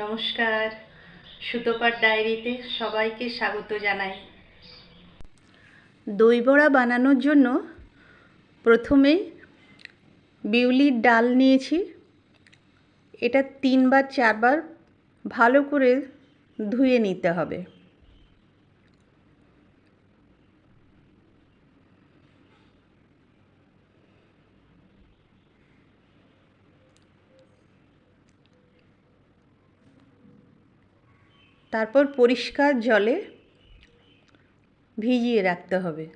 নমস্কার। সুতোপার ডায়েরিতে সবাইকে স্বাগত জানাই। দই বড়া বানানোর জন্য প্রথমে বিউলির ডাল নিয়েছি। এটা তিনবার, চারবার ভালো করে ধুয়ে নিতে হবে। তারপর পরিষ্কার জলে ভিজিয়ে রাখতে হবে।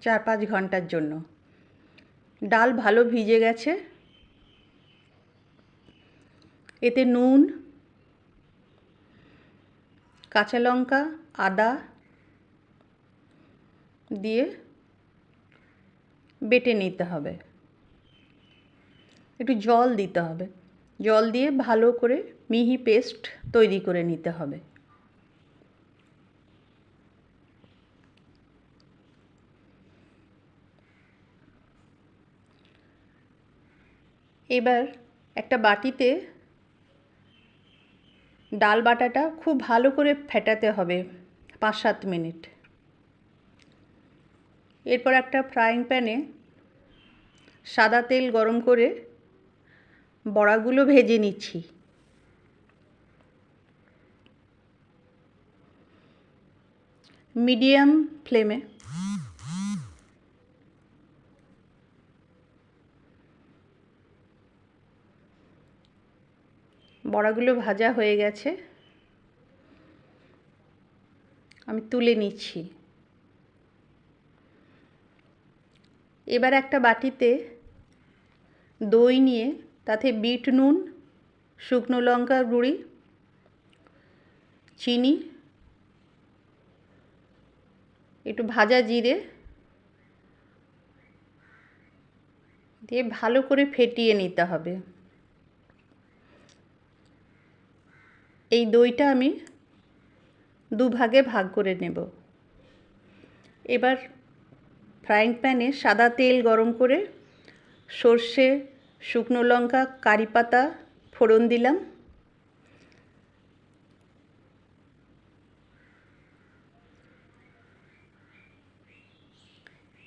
চার পাঁচ ঘণ্টার জন্য। ডাল ভালো ভিজে গেছে। এতে নুন, কাঁচা লঙ্কা, আদা দিয়ে বেটে নিতে হবে। একটু জল দিতে হবে। জল দিয়ে ভালো করে মিহি পেস্ট তৈরি করে নিতে হবে। এবার একটা বাটিতে ডাল বাটাটা খুব ভালো করে ফেটাতে হবে পাঁচ সাত মিনিট। এরপর একটা ফ্রাইং প্যানে সাদা তেল গরম করে বড়াগুলো ভেজে নিচ্ছি। মিডিয়াম ফ্লেমে। বড়াগুলো ভাজা হয়ে গেছে। আমি তুলে নিচ্ছি। এবার একটা বাটিতে দই নিয়ে তাতে বিট নুন, শুকনো লঙ্কার গুঁড়ি, চিনি, একটু ভাজা জিরে দিয়ে ভালো করে ফেটিয়ে নিতে হবে। এই দইটা আমি দুভাগে ভাগ করে নেব। এবার ফ্রাইং প্যানে সাদা তেল গরম করে সর্ষে শুকনো লঙ্কা, কারি পাতা, ফোড়ন দিলাম।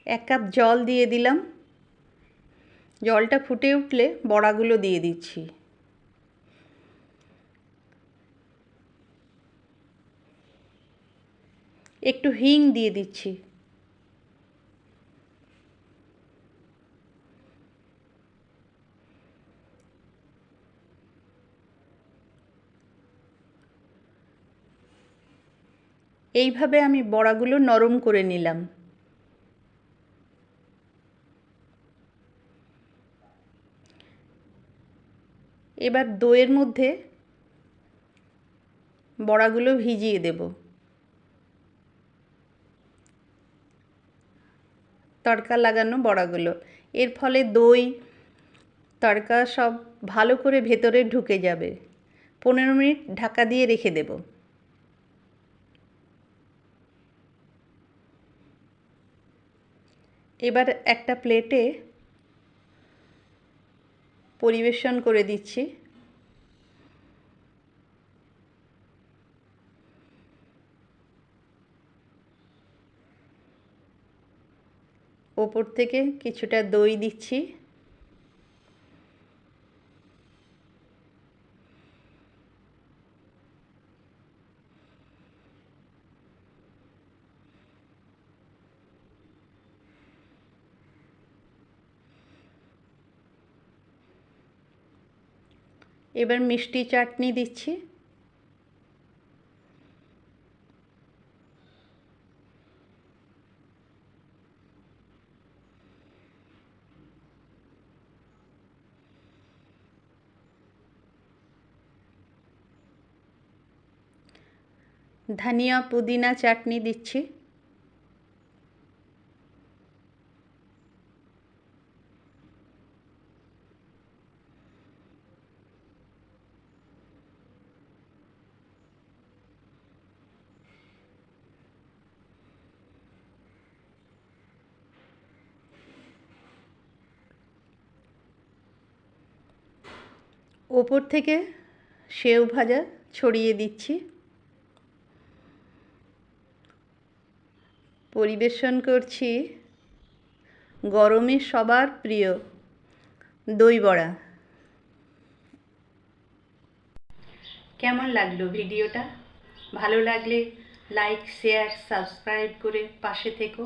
এক কাপ জল দিয়ে দিলাম। জলটা ফুটে উঠলে বড়াগুলো দিয়ে দিচ্ছি। একটু হিং দিয়ে দিচ্ছি। এইভাবে আমি বড়াগুলো নরম করে নিলাম। এবার দইয়ের মধ্যে বড়াগুলো ভিজিয়ে দেব। তড়কা লাগানো বড়াগুলো। এর ফলে দই, তড়কা সব ভালো করে ভেতরে ঢুকে যাবে। পনেরো মিনিট ঢাকা দিয়ে রেখে দেব। এবার একটা প্লেটে পরিবেশন করে দিচ্ছি। ওপর থেকে কিছুটা দই দিচ্ছি। এবার মিষ্টি চাটনি দিচ্ছি। ধনিয়া পুদিনা চাটনি দিচ্ছি। ওপর থেকে সেও ভাজা ছড়িয়ে দিচ্ছি। পরিবেশন করছি গরমে সবার প্রিয় দই বড়া। কেমন লাগল ভিডিওটা? ভালো লাগলে লাইক শেয়ার সাবস্ক্রাইব করে পাশে থেকো।